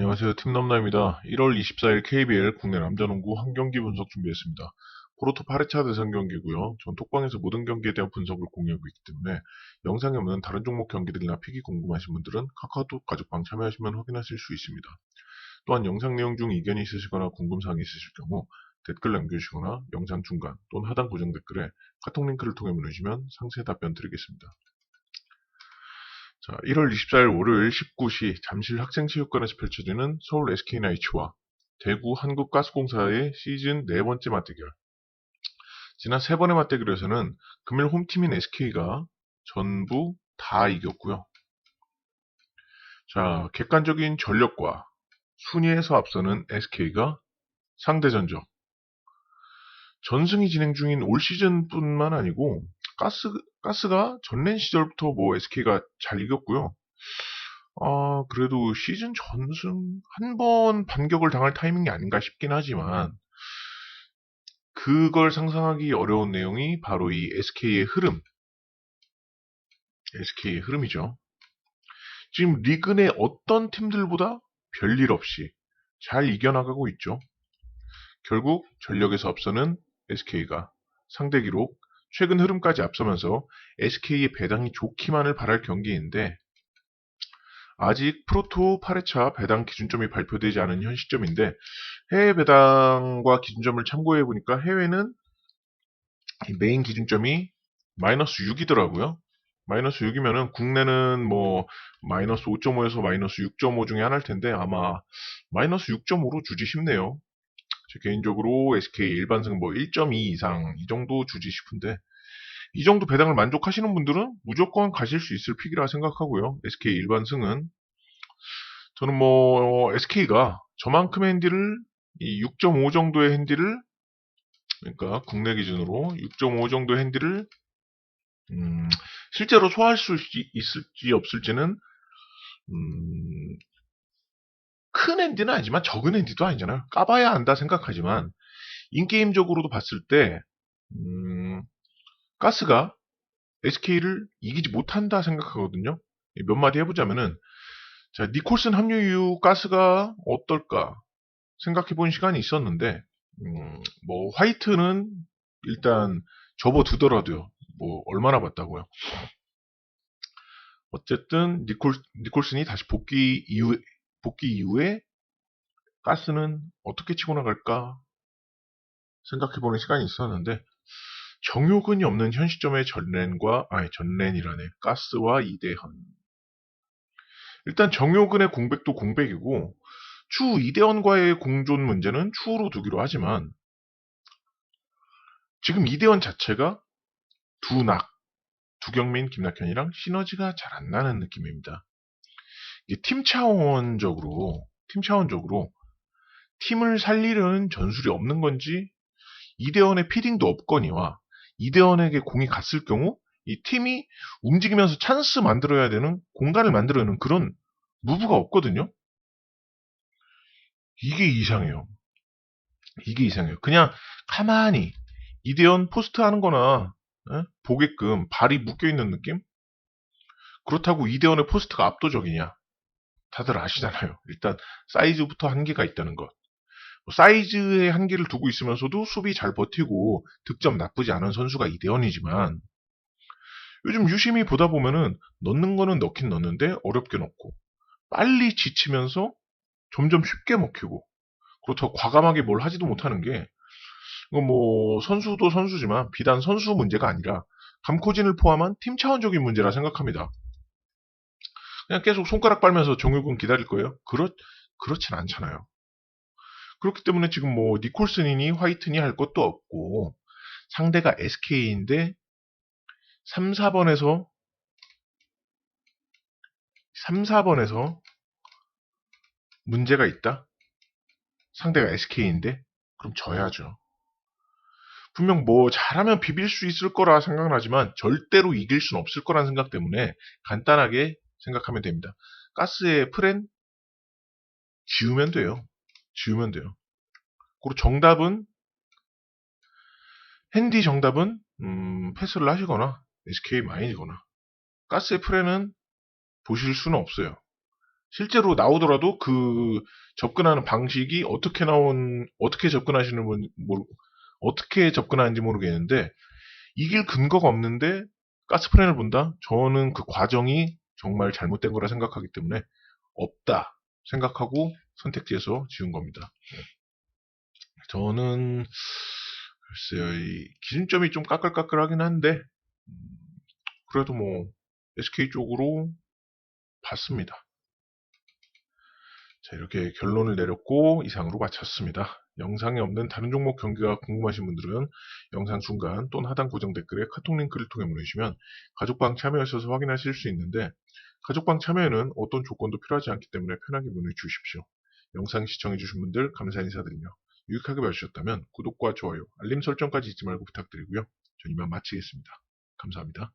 안녕하세요. 팀넘나입니다. 1월 24일 KBL 국내 남자농구 한 경기 분석 준비했습니다. 포르토 파레차 대상 경기고요. 전 톡방에서 모든 경기에 대한 분석을 공유하고 있기 때문에 영상에 없는 다른 종목 경기들이나 픽이 궁금하신 분들은 카카오톡 가족방 참여하시면 확인하실 수 있습니다. 또한 영상 내용 중 이견이 있으시거나 궁금사항이 있으실 경우 댓글 남겨주시거나 영상 중간 또는 하단 고정 댓글에 카톡 링크를 통해 보내주시면 상세 답변 드리겠습니다. 자, 1월 24일 월요일 19시 잠실 학생체육관에서 펼쳐지는 서울 SK나이츠와 대구 한국가스공사의 시즌 네 번째 맞대결. 지난 세 번의 맞대결에서는 금일 홈팀인 SK가 전부 다 이겼고요. 자, 객관적인 전력과 순위에서 앞서는 SK가 상대 전적. 전승이 진행 중인 올 시즌뿐만 아니고 가스 가스가 전랜 시절부터 뭐 SK가 잘 이겼고요. 아, 그래도 시즌 전승 한 번 반격을 당할 타이밍이 아닌가 싶긴 하지만 그걸 상상하기 어려운 내용이 바로 이 SK의 흐름. SK의 흐름이죠. 지금 리그 내 어떤 팀들보다 별일 없이 잘 이겨나가고 있죠. 결국 전력에서 앞서는 SK가 상대 기록 최근 흐름까지 앞서면서 SK의 배당이 좋기만을 바랄 경기인데 아직 프로토 8회차 배당 기준점이 발표되지 않은 현 시점인데 해외 배당과 기준점을 참고해 보니까 해외는 메인 기준점이 마이너스 6이더라고요. 마이너스 6이면은 국내는 뭐 마이너스 5.5에서 마이너스 6.5 중에 하나일 텐데 아마 마이너스 6.5로 주지 싶네요. 제 개인적으로 SK 일반승 뭐 1.2 이상 이 정도 주지 싶은데 이 정도 배당을 만족하시는 분들은 무조건 가실 수 있을 픽이라 생각하고요. SK 일반승은 저는 뭐 SK가 저만큼의 핸디를 6.5 정도의 핸디를 그러니까 국내 기준으로 6.5 정도의 핸디를 음, 실제로 소화할 수 있을지 없을지는 음, 큰 핸디는 아니지만 적은 핸디도 아니잖아요. 까봐야 안다 생각하지만 인게임적으로도 봤을 때 음, 가스가 SK를 이기지 못한다 생각하거든요. 몇 마디 해보자면은 자 니콜슨 합류 이후 가스가 어떨까 생각해 본 시간이 있었는데 음, 뭐 화이트는 일단 접어두더라도요. 뭐 얼마나 봤다고요. 어쨌든 니콜, 니콜슨이 다시 복귀 이후 복귀 이후에 가스는 어떻게 치고 나갈까 생각해보는 시간이 있었는데 정효근이 없는 현 시점의 전랜과 아니 전랜이라네 가스와 이대현 일단 정효근의 공백도 공백이고 추 이대현과의 공존 문제는 추후로 두기로 하지만 지금 이대현 자체가 두낙 두경민 김낙현이랑 시너지가 잘 안 나는 느낌입니다. 팀 차원적으로 팀 차원적으로 팀을 살리려는 전술이 없는 건지 이대원의 피딩도 없거니와 이대원에게 공이 갔을 경우 이 팀이 움직이면서 찬스 만들어야 되는 공간을 만들어내는 그런 무브가 없거든요. 이게 이상해요. 이게 이상해요. 그냥 가만히 이대원 포스트 하는 거나 에? 보게끔 발이 묶여 있는 느낌? 그렇다고 이대원의 포스트가 압도적이냐? 다들 아시잖아요. 일단 사이즈부터 한계가 있다는 것. 뭐 사이즈의 한계를 두고 있으면서도 수비 잘 버티고 득점 나쁘지 않은 선수가 이대원이지만 요즘 유심히 보다 보면은 넣는 거는 넣긴 넣는데 어렵게 넣고 빨리 지치면서 점점 쉽게 먹히고 그렇다고 과감하게 뭘 하지도 못하는 게 뭐 선수도 선수지만 비단 선수 문제가 아니라 감코진을 포함한 팀 차원적인 문제라 생각합니다. 그냥 계속 손가락 빨면서 종유군 기다릴 거예요? 그렇, 그렇진 않잖아요. 그렇기 때문에 지금 뭐 니콜슨이니 화이트니 할 것도 없고 상대가 SK인데 3, 4번에서 3, 4번에서 문제가 있다? 상대가 SK인데? 그럼 져야죠. 분명 뭐 잘하면 비빌 수 있을 거라 생각나지만 절대로 이길 수는 없을 거라는 생각 때문에 간단하게 생각하면 됩니다. 가스의 프렌 지우면 돼요. 지우면 돼요. 그리고 정답은 핸디 정답은 음, 패스를 하시거나 SK 마인이거나 가스의 프렌은 보실 수는 없어요. 실제로 나오더라도 그 접근하는 방식이 어떻게 나온 어떻게 접근하시는 분 모르 어떻게 접근하는지 모르겠는데 이길 근거가 없는데 가스프렌을 본다? 저는 그 과정이 정말 잘못된 거라 생각하기 때문에 없다 생각하고 선택지에서 지운 겁니다. 저는 글쎄요 이 기준점이 좀 까끌까끌하긴 한데 음, 그래도 뭐 SK 쪽으로 봤습니다. 자, 이렇게 결론을 내렸고 이상으로 마쳤습니다. 영상에 없는 다른 종목 경기가 궁금하신 분들은 영상 중간 또는 하단 고정 댓글에 카톡 링크를 통해 보내주시면 가족방 참여하셔서 확인하실 수 있는데 가족방 참여에는 어떤 조건도 필요하지 않기 때문에 편하게 문의 주십시오. 영상 시청해주신 분들 감사 인사드리며 유익하게 봐주셨다면 구독과 좋아요, 알림 설정까지 잊지 말고 부탁드리고요. 전 이만 마치겠습니다. 감사합니다.